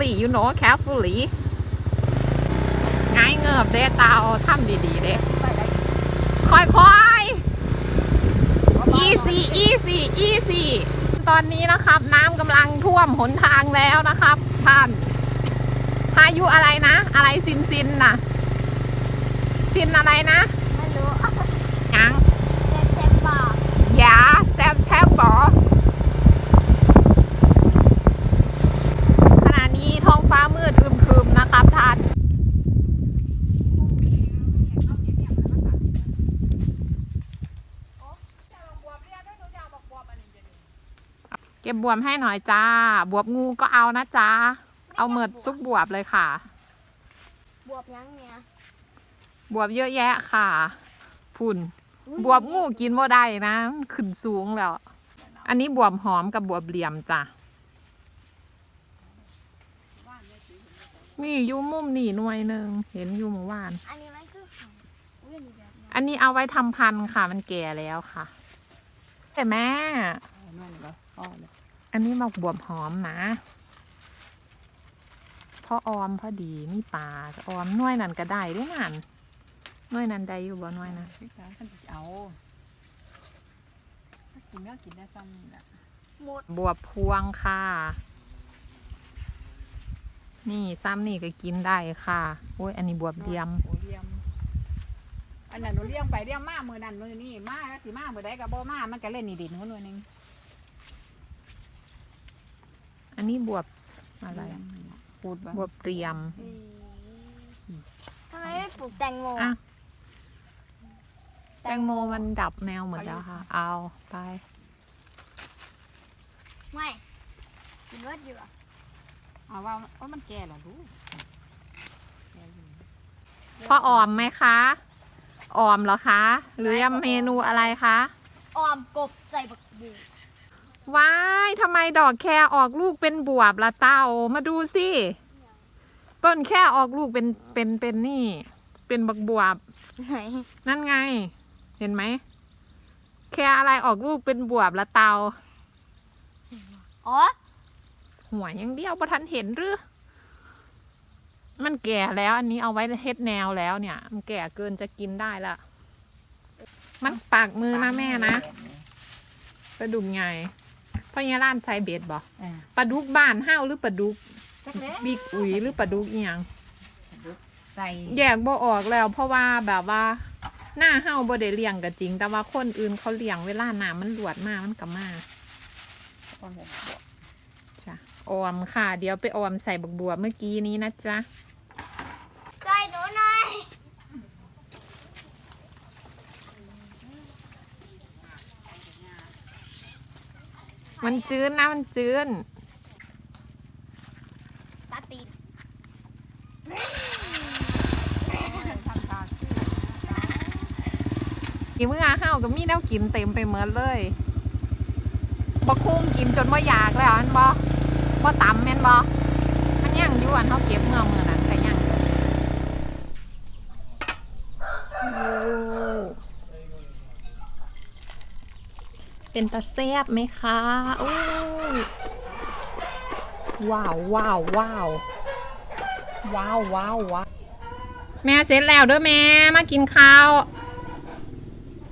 carefully you know carefully ง่ายเงือบเด้ตาทำดีๆเด้ค่อยๆ easy easy easy ตอนนี้นะครับน้ำกำลังท่วมหนทางแล้วนะครับ ท่านพายุอะไรนะ อะไรซินซินน่ะซินอะไรนะ ไม่รู้ ยัง เจ็บเจ็บปาก ยาแซบแชบบอขณะนี้ท้องฟ้ามืดครึมๆนะครับท่าน เก็บบวมให้หน่อยจ้า บวบงูก็เอานะจ้า เอาเหมิดซุกบวบเลยค่ะ บวบยังเนี่ยบวบเยอะแยะค่ะพุ่น บวบงูกินบ่ได้นะมันขึ้นสูงแล้ว อันนี้บวบหอมกับบวบเหลี่ยมจ้ะ นี่อยู่มุมนี่หน่วยหนึ่งเห็นอยู่เมื่อวาน อันนี้มันคือของอุ้ยอันนี้แบบนี้อันนี้เอาไว้ทำพันธุ์ค่ะ มันแก่แล้วค่ะ แต่แม่ นั่นเหรอ อ๋อเนี่ยอันนี้มาบวบหอมนะพ่อออมพอดีนี่ปลาก็ออมหน่วยนั่นก็ได้ด้วยนั่นหน่วยนั้นได้อยู่บ่หน่วยนะพี่สาวท่านเอาถ้ากินก็กินได้ซ้ำนี่แหละหมดบวบพวงค่ะ นี่ซ้ำนี่ก็กินได้ค่ะโอ้ยอันนี้บวบเดียมโอ้เลี้ยมอันนั้นหนูเลี้ยงไปเลี้ยงมามือนั่นมือนี่มาแล้วสิมามือใดก็บ่มามันก็เล่นนี่ดินหัวหน่วยหนึง อันนี้บวบอะไรพูดบ้างบวบเตรียมทำไมไม่ปลูกแตงโมอะแตงโมมันดับแนวหมดแล้วค่ะ เอาไป ไม่กินรสอยู่อะเอาว่าว่ามันแก่เหรอลูกแก่อยู่พ่อออมไหมคะ ออมเหรอคะ หรือยำเมนูอะไรคะ ออมกบใส่บักบู ว้ายทำไมดอกแครออกลูกเป็นบวบละเต้ามาดูสิ ต้นแค่ออกลูกเป็นเป็นเป็นนี่ เป็นบักบวบ ไหนนั่นไง เห็นไหม แค่อะไรออกลูกเป็นบวบละเตาอ๋อ หัวอยังเดียวประทันเห็นหรือ มันแก่แล้ว อันนี้เอาไว้เฮ็ดแนวแล้วเนี่ย มันแก่เกินจะกินได้ละ มันปากมือนะแม่นะปลาดุกไง พ่อเนี่ยร้านไซเบดบอกอ่าปลาดุกบ้านห้าวหรือปลาดุกจักเล็บิ๊กอุ๋ยหรือปลาดุกเอียงใส่แยกบ่ออกแล้ว เพราะว่าแบบว่า หน้าเฮาบ่ได้เลี้ยงก็จริง แต่ว่าคนอื่นเขาเลี้ยงเวลาน้ำมันหลวดมามันก็มาต้นแบบจ้ะออมค่ะ เดี๋ยวไปออมใส่บักบัวเมื่อกี้นี้นะจ๊ะ ช่วยหนูหน่อย มันจืนนะมันจืนตาตีนทำทางกินเมื่อเฮาก็มีแนวกินเต็มไปหมดเลยบ่คุ้มกินจนว่าอยากแล้วอันบ่บ่ตำแม่นบ่มันย่างอยู่อันเฮาเก็บเมื่อมื้อนั้นก็ย่างอยู่โอ้ เป็นตาแซบไหมคะโอ้ว้าวว้าวว้าวว้าวว้าวว้าวแม่เสร็จแล้วเด้อแม่มากินข้าว